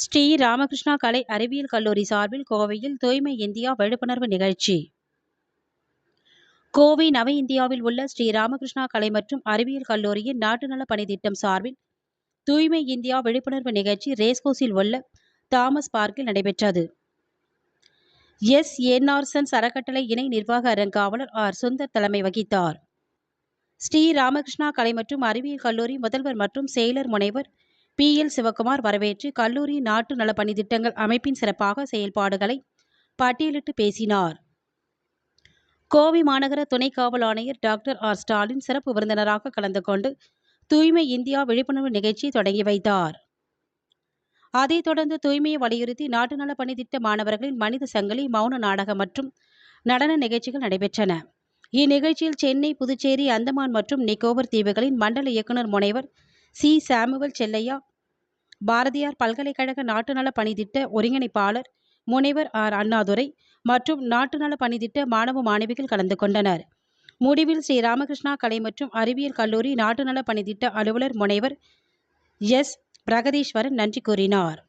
ஸ்ரீ ராமகிருஷ்ணா கலை அறிவியல் கல்லூரி சார்பில் கோவையில் தூய்மை இந்தியா விழிப்புணர்வு நிகழ்ச்சி. கோவை நவ இந்தியாவில் உள்ள ஸ்ரீ ராமகிருஷ்ணா கலை மற்றும் அறிவியல் கல்லூரியின் நாட்டு நல பணி திட்டம் சார்பில் தூய்மை இந்தியா விழிப்புணர்வு நிகழ்ச்சி ரேஸ்கோஸில் உள்ள தாமஸ் பார்க்கில் நடைபெற்றது. எஸ். என்ஆர்சன் அறக்கட்டளை இணை நிர்வாக அறங்காவலர் ஆர். சுந்தர் தலைமை வகித்தார். ஸ்ரீ ராமகிருஷ்ணா கலை மற்றும் அறிவியல் கல்லூரி முதல்வர் மற்றும் செயலர் முனைவர் பி எல் சிவகுமார் வரவேற்று கல்லூரி நாட்டு நலப்பணி திட்டங்கள் அமைப்பின் சிறப்பாக செயல்பாடுகளை பட்டியலிட்டு பேசினார். கோவை மாநகர துணை காவல் ஆணையர் டாக்டர் ஆர் ஸ்டாலின் சிறப்பு விருந்தினராக கலந்து கொண்டு தூய்மை இந்தியா விழிப்புணர்வு நிகழ்ச்சியை தொடங்கி வைத்தார். அதைத் தொடர்ந்து தூய்மையை வலியுறுத்தி நாட்டு நல பணி திட்ட மாணவர்களின் மனித சங்கிலி மௌன நாடகம் மற்றும் நடன நிகழ்ச்சிகள் நடைபெற்றன. இந்நிகழ்ச்சியில் சென்னை புதுச்சேரி அந்தமான் மற்றும் நிக்கோபர் தீவுகளின் மண்டல இயக்குநர் முனைவர் சி. சாமுவல் செல்லையா பாரதியார் பல்கலைக்கழக நாட்டு நல பணித்திட்ட ஒருங்கிணைப்பாளர் முனைவர் ஆர். அண்ணாதுரை மற்றும் நாட்டு நல பணித்திட்ட மாணவ மாணவிகள் கலந்து கொண்டனர். முடிவில் ஸ்ரீ ராமகிருஷ்ணா கலை மற்றும் அறிவியல் கல்லூரி நாட்டு நல பணித்திட்ட அலுவலர் முனைவர் எஸ். பிரகதீஸ்வரன் நன்றி கூறினார்.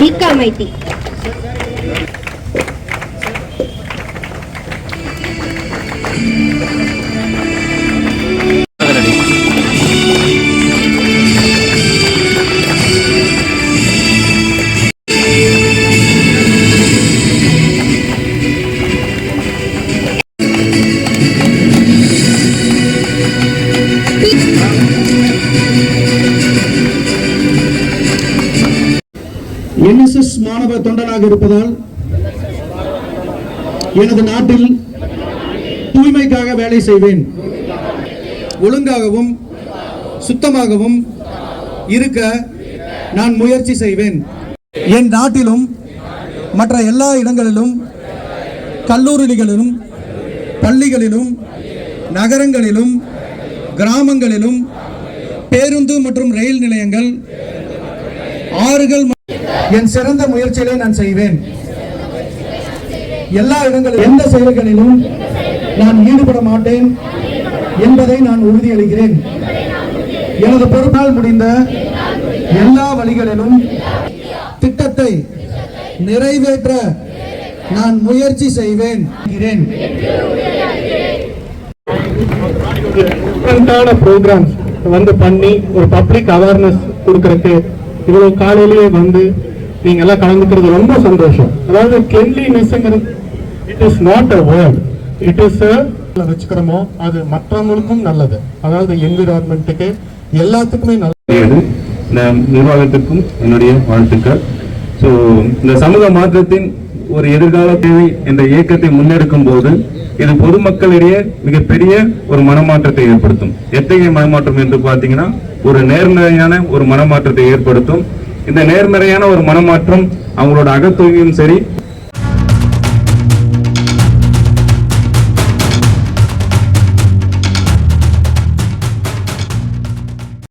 Rika Maiti. தொண்டனாக இருப்பதால் எனது நாட்டில் தூய்மைக்காக வேலை செய்வேன் ஒழுங்காகவும் சுத்தமாகவும் இருக்க நான் முயற்சி செய்வேன் என் நாட்டிலும் மற்ற எல்லா இடங்களிலும் கல்லூரிகளிலும் பள்ளிகளிலும் நகரங்களிலும் கிராமங்களிலும் பேருந்து மற்றும் ரயில் நிலையங்கள் ஆறுகள் என் சிறந்த முயற்சிகளை நான் செய்வேன். எல்லா இடங்களில் எந்த செயல்களிலும் நான் ஈடுபட மாட்டேன் என்பதை நான் உறுதியளிக்கிறேன். எனது பொறுப்பால் முடிந்த எல்லா வழிகளிலும் திட்டத்தை நிறைவேற்ற நான் முயற்சி செய்வேன். டிஃப்ரெண்டான ப்ரோக்ராம்ஸ் வந்து பண்ணி ஒரு பப்ளிக் அவேர்னஸ் கொடுக்கறதுக்கு இவ்வளவு காலையிலேயே வந்து நீங்க எல்லாம் கலந்துக்கிறது ரொம்ப சந்தோஷம். அதாவது கிளென்லினஸ்ங்கிறது it is not a word it is வச்சுக்கிறோமோ அது மற்றவங்களுக்கும் நல்லது. அதாவது என்விரான்மெண்ட்டுக்கு எல்லாத்துக்குமே நல்லது நிர்வாகத்திற்கும் என்னுடைய வாழ்த்துக்கள். ஸோ இந்த சமூக மாற்றத்தின் ஒரு எதிர்கால தேவை என்ற இயக்கத்தை முன்னெடுக்கும் போது இது பொதுமக்களிடையே மிகப்பெரிய ஒரு மனமாற்றத்தை ஏற்படுத்தும். எத்தகைய மனமாற்றம் என்று பார்த்தீங்கன்னா ஒரு நேர்மறையான ஒரு மனமாற்றத்தை ஏற்படுத்தும். இந்த நேர்மறையான ஒரு மனமாற்றம் அவங்களோட அகத்தொகையும் சரி